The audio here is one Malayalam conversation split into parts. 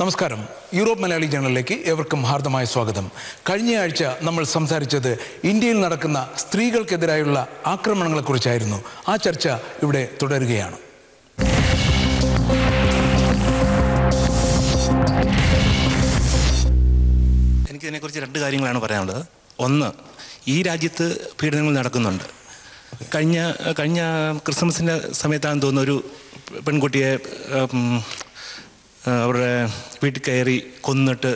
നമസ്കാരം. യൂറോപ്പ് മലയാളി ജേണലിലേക്ക് ഏവർക്കും ഹാർദമായ സ്വാഗതം. കഴിഞ്ഞയാഴ്ച നമ്മൾ സംസാരിച്ചത് ഇന്ത്യയിൽ നടക്കുന്ന സ്ത്രീകൾക്കെതിരായുള്ള ആക്രമണങ്ങളെക്കുറിച്ചായിരുന്നു. ആ ചർച്ച ഇവിടെ തുടരുകയാണ്. എനിക്കിതിനെക്കുറിച്ച് രണ്ട് കാര്യങ്ങളാണ് പറയാനുള്ളത്. ഒന്ന് ഈ രാജ്യത്ത് പീഡനങ്ങൾ നടക്കുന്നുണ്ട്. കഴിഞ്ഞ കഴിഞ്ഞ ക്രിസ്മസിന്റെ സമയത്താണെന്ന് തോന്നുന്നു ഒരു പെൺകുട്ടിയെ അവരുടെ വീട്ടിൽ കയറി കൊന്നിട്ട്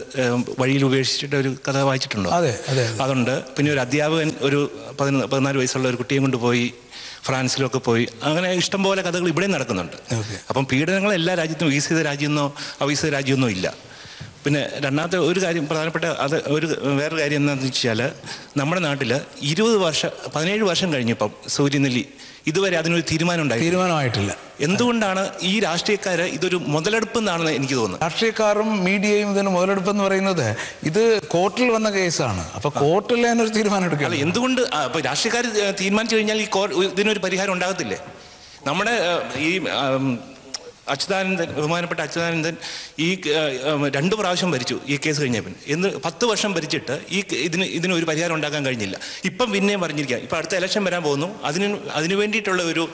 വഴിയിൽ ഉപേക്ഷിച്ചിട്ട് ഒരു കഥ വായിച്ചിട്ടുണ്ടോ? അതെ അതെ അതെ. അതുണ്ട്. പിന്നെ ഒരു അധ്യാപകൻ ഒരു പതിനൊന്ന് പതിനാല് വയസ്സുള്ള ഒരു കുട്ടിയെ കൊണ്ടുപോയി ഫ്രാൻസിലൊക്കെ പോയി. അങ്ങനെ ഇഷ്ടംപോലെ കഥകൾ ഇവിടെ നടക്കുന്നുണ്ട്. അപ്പം പീഡനങ്ങൾ എല്ലാ രാജ്യത്തും വികസിത രാജ്യമൊന്നോ അവികസിത രാജ്യമൊന്നോ ഇല്ല. പിന്നെ രണ്ടാമത്തെ ഒരു കാര്യം പ്രധാനപ്പെട്ട അത് ഒരു വേറൊരു കാര്യം എന്താണെന്ന് വെച്ചാൽ നമ്മുടെ നാട്ടിൽ ഇരുപത് വർഷം പതിനേഴ് വർഷം കഴിഞ്ഞപ്പം സൂര്യനെല്ലി ഇതുവരെ അതിനൊരു തീരുമാനം ഉണ്ടായി തീരുമാനമായിട്ടില്ല. എന്തുകൊണ്ടാണ് ഈ രാഷ്ട്രീയക്കാർ ഇതൊരു മുതലെടുപ്പ് എന്നാണെന്ന് എനിക്ക് തോന്നുന്നത്? രാഷ്ട്രീയക്കാരും മീഡിയയും ഇതിന് മുതലെടുപ്പ് എന്ന് പറയുന്നത് ഇത് കോർട്ടിൽ വന്ന കേസാണ്. അപ്പൊ കോർട്ടിൽ അതിനൊരു തീരുമാനം എടുക്കുക എന്തുകൊണ്ട് അപ്പൊ രാഷ്ട്രീയക്കാർ തീരുമാനിച്ചു കഴിഞ്ഞാൽ ഈ ഇതിനൊരു പരിഹാരം ഉണ്ടാകത്തില്ലേ? നമ്മുടെ ഈ അച്യുതാനന്ദൻ ബഹുമാനപ്പെട്ട അച്യുതാനന്ദൻ ഈ രണ്ട് പ്രാവശ്യം ഭരിച്ചു ഈ കേസ് കഴിഞ്ഞപ്പോൾ എന്ന് പത്ത് വർഷം ഭരിച്ചിട്ട് ഈ ഇതിന് ഇതിന് ഒരു പരിഹാരം ഉണ്ടാക്കാൻ കഴിഞ്ഞില്ല. ഇപ്പം പിന്നെയും പറഞ്ഞിരിക്കുക ഇപ്പം അടുത്ത ഇലക്ഷൻ വരാൻ പോകുന്നു. അതിന് അതിനു വേണ്ടിയിട്ടുള്ള ഒരു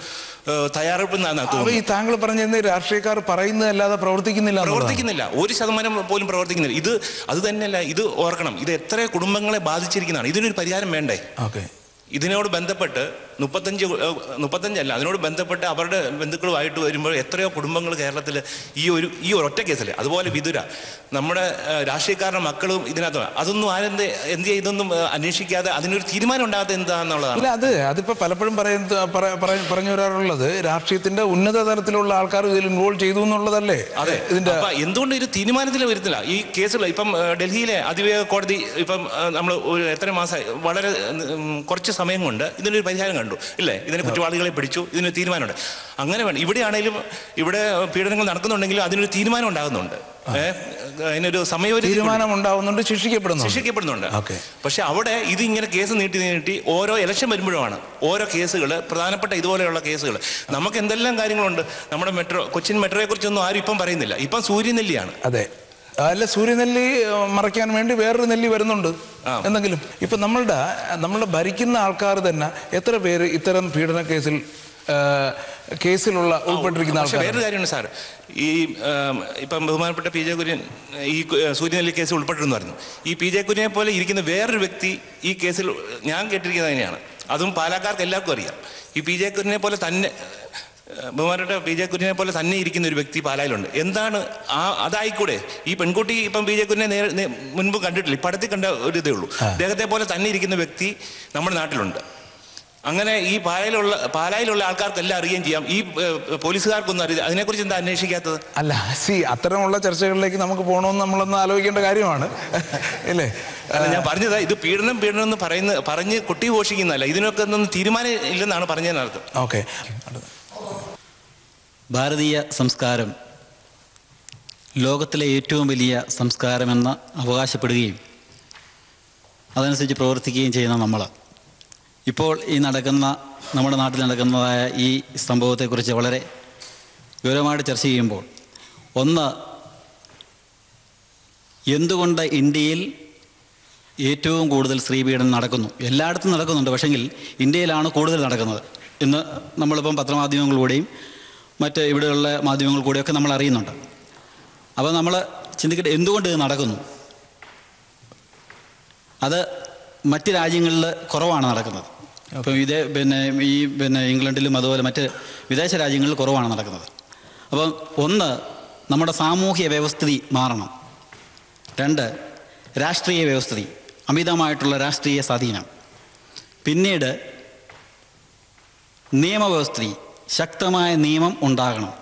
തയ്യാറെടുപ്പ് എന്നാണ് ഈ താങ്കൾ പറഞ്ഞിരുന്ന രാഷ്ട്രീയക്കാർ പറയുന്നതല്ലാതെ പ്രവർത്തിക്കുന്നില്ല പ്രവർത്തിക്കുന്നില്ല. ഒരു ശതമാനം പോലും പ്രവർത്തിക്കുന്നില്ല. ഇത് അത് തന്നെയല്ല ഇത് ഓർക്കണം. ഇത് എത്ര കുടുംബങ്ങളെ ബാധിച്ചിരിക്കുന്നതാണ്. ഇതിനൊരു പരിഹാരം വേണ്ടേ? ഓക്കെ. ഇതിനോട് ബന്ധപ്പെട്ട് മുപ്പത്തഞ്ച് മുപ്പത്തഞ്ചല്ല അതിനോട് ബന്ധപ്പെട്ട് അവരുടെ ബന്ധുക്കളുമായിട്ട് വരുമ്പോൾ എത്രയോ കുടുംബങ്ങൾ കേരളത്തിൽ ഈ ഒരു ഈ ഒരു ഒറ്റ കേസിൽ അതുപോലെ വിതുര. നമ്മുടെ രാഷ്ട്രീയക്കാരുടെ മക്കളും ഇതിനകത്ത് അതൊന്നും ആരെന്ത് എന്ത് ചെയ്തൊന്നും അന്വേഷിക്കാതെ അതിനൊരു തീരുമാനം ഉണ്ടാകാത്ത എന്താണെന്നുള്ളതാണ് അല്ല അത് അതിപ്പോ പലപ്പോഴും പറയുന്നത് പറ- പറ- പറഞ്ഞു വരാറുള്ളത് രാഷ്ട്രീയത്തിന്റെ ഉന്നത തലത്തിലുള്ള ആൾക്കാർ ഇതിൽ ഇൻവോൾവ് ചെയ്തു എന്നുള്ളതല്ലേ? അതെ. ഇതിന്റെ എന്തുകൊണ്ട് ഒരു തീരുമാനത്തിൽ വരുന്നില്ല? ഈ കേസുകൾ ഇപ്പം ഡൽഹിയിലെ അതിവേഗ കോടതി ഇപ്പം നമ്മൾ ഒരു എത്ര മാസമായി വളരെ കുറച്ച് സമയം കൊണ്ട് ഇതിനൊരു പരിഹാരം കണ്ടു. ഇല്ലേ? ഇതിന് കുറ്റവാളികളെ പിടിച്ചു. ഇതിന് തീരുമാനമുണ്ട്. അങ്ങനെ വേണം. ഇവിടെയാണെങ്കിലും ഇവിടെ പീഡനങ്ങൾ നടക്കുന്നുണ്ടെങ്കിലും അതിനൊരു തീരുമാനം ഉണ്ടാകുന്നുണ്ട്. അതിനൊരു സമയപരിധി തീരുമാനം ഉണ്ടാവുന്നുണ്ട് ശിക്ഷിക്കപ്പെടുന്നു ശിക്ഷിക്കപ്പെടുന്നുണ്ട്. പക്ഷെ അവിടെ ഇത് ഇങ്ങനെ കേസ് നീട്ടി നീട്ടി ഓരോ ഇലക്ഷൻ വരുമ്പോഴുമാണ് ഓരോ കേസുകൾ പ്രധാനപ്പെട്ട ഇതുപോലെയുള്ള കേസുകൾ നമുക്ക് എന്തെല്ലാം കാര്യങ്ങളുണ്ട്? നമ്മുടെ മെട്രോ കൊച്ചിൻ മെട്രോയെ കുറിച്ചൊന്നും ആരും ഇപ്പം പറയുന്നില്ല. ഇപ്പം സൂര്യനെല്ലിയാണ്. അതെ. അല്ല സൂര്യനെല്ലി മറയ്ക്കാൻ വേണ്ടി വേറൊരു നെല്ലി വരുന്നുണ്ട് എന്തെങ്കിലും ഇപ്പൊ നമ്മളുടെ നമ്മളുടെ ഭരിക്കുന്ന ആൾക്കാർ തന്നെ എത്ര പേര് ഇത്തരം പീഡന കേസിൽ കേസിലുള്ള ഉൾപ്പെട്ടിരിക്കുന്ന ആൾക്കാർ വേറൊരു കാര്യമാണ് സാർ ഈ ഇപ്പം ബഹുമാനപ്പെട്ട പി ജെ കുര്യൻ ഈ സൂര്യനെല്ലി കേസിൽ ഉൾപ്പെട്ടിരുന്നു പറഞ്ഞു ഈ പി ജെ കുര്യനെ പോലെ ഇരിക്കുന്ന വേറൊരു വ്യക്തി ഈ കേസിൽ ഞാൻ കേട്ടിരിക്കുന്നത് തന്നെയാണ്. അതും പാലക്കാർക്ക് എല്ലാവർക്കും അറിയാം. ഈ പി ജെ കുര്യനെ പോലെ തന്നെ ബഹുമാനപ്പെട്ട പി ജെ കുര്യനെ പോലെ തന്നെ ഇരിക്കുന്ന ഒരു വ്യക്തി പാലായിലുണ്ട്. എന്താണ് ആ അതായിക്കൂടെ? ഈ പെൺകുട്ടി ഇപ്പം പി ജെ കുര്യനെ നേരെ മുൻപ് കണ്ടിട്ടില്ല. അടുത്ത് കണ്ട ഒരു ഇതേ ഉള്ളൂ. അദ്ദേഹത്തെ പോലെ തന്നെ ഇരിക്കുന്ന വ്യക്തി നമ്മുടെ നാട്ടിലുണ്ട്. അങ്ങനെ ഈ പാലായിലുള്ള പാലായിലുള്ള ആൾക്കാർക്കെല്ലാം അറിയുകയും ചെയ്യാം. ഈ പോലീസുകാർക്കൊന്നും അറിയില്ല. അതിനെക്കുറിച്ച് എന്താ അന്വേഷിക്കാത്തത്? അല്ല സി അത്തരമുള്ള ചർച്ചകളിലേക്ക് നമുക്ക് പോകണമെന്ന് നമ്മളൊന്ന് ആലോചിക്കേണ്ട കാര്യമാണ്. അല്ലേ അല്ല ഞാൻ പറഞ്ഞത് ഇത് പീഡനം പീഡനം എന്ന് പറയുന്ന പറഞ്ഞ് കുട്ടി ഘോഷിക്കുന്നതല്ല. ഇതിനൊക്കെ ഒന്നും തീരുമാനം ഇല്ലെന്നാണ് പറഞ്ഞതിനർത്ഥം. ഓക്കെ. ഭാരതീയ സംസ്കാരം ലോകത്തിലെ ഏറ്റവും വലിയ സംസ്കാരമെന്ന് അവകാശപ്പെടുകയും അതനുസരിച്ച് പ്രവർത്തിക്കുകയും ചെയ്യുന്ന നമ്മൾ ഇപ്പോൾ ഈ നടക്കുന്ന നമ്മുടെ നാട്ടിൽ നടക്കുന്നതായ ഈ സംഭവത്തെക്കുറിച്ച് വളരെ ഗൗരവമായിട്ട് ചർച്ച ചെയ്യുമ്പോൾ ഒന്ന് എന്തുകൊണ്ട് ഇന്ത്യയിൽ ഏറ്റവും കൂടുതൽ സ്ത്രീപീഡനം നടക്കുന്നു? എല്ലായിടത്തും നടക്കുന്നുണ്ട് പക്ഷെങ്കിൽ ഇന്ത്യയിലാണ് കൂടുതൽ നടക്കുന്നത് ഇന്ന് നമ്മളിപ്പം പത്രമാധ്യമങ്ങളിലൂടെയും മറ്റ് ഇവിടെയുള്ള മാധ്യമങ്ങൾ കൂടെയൊക്കെ നമ്മൾ അറിയുന്നുണ്ട്. അപ്പോൾ നമ്മൾ ചിന്തിക്കട്ടെ എന്തുകൊണ്ട് ഇത് നടക്കുന്നു? അത് മറ്റ് രാജ്യങ്ങളിൽ കുറവാണ് നടക്കുന്നത്. അപ്പം ഇതേ പിന്നെ ഈ പിന്നെ ഇംഗ്ലണ്ടിലും അതുപോലെ മറ്റ് വിദേശ രാജ്യങ്ങളിൽ കുറവാണ് നടക്കുന്നത്. അപ്പം ഒന്ന് നമ്മുടെ സാമൂഹ്യ വ്യവസ്ഥിതി മാറണം. രണ്ട് രാഷ്ട്രീയ വ്യവസ്ഥിതി അമിതമായിട്ടുള്ള രാഷ്ട്രീയ സ്വാധീനം. പിന്നീട് നിയമവ്യവസ്ഥിതി ശക്തമായ നിയമം ഉണ്ടാകണം.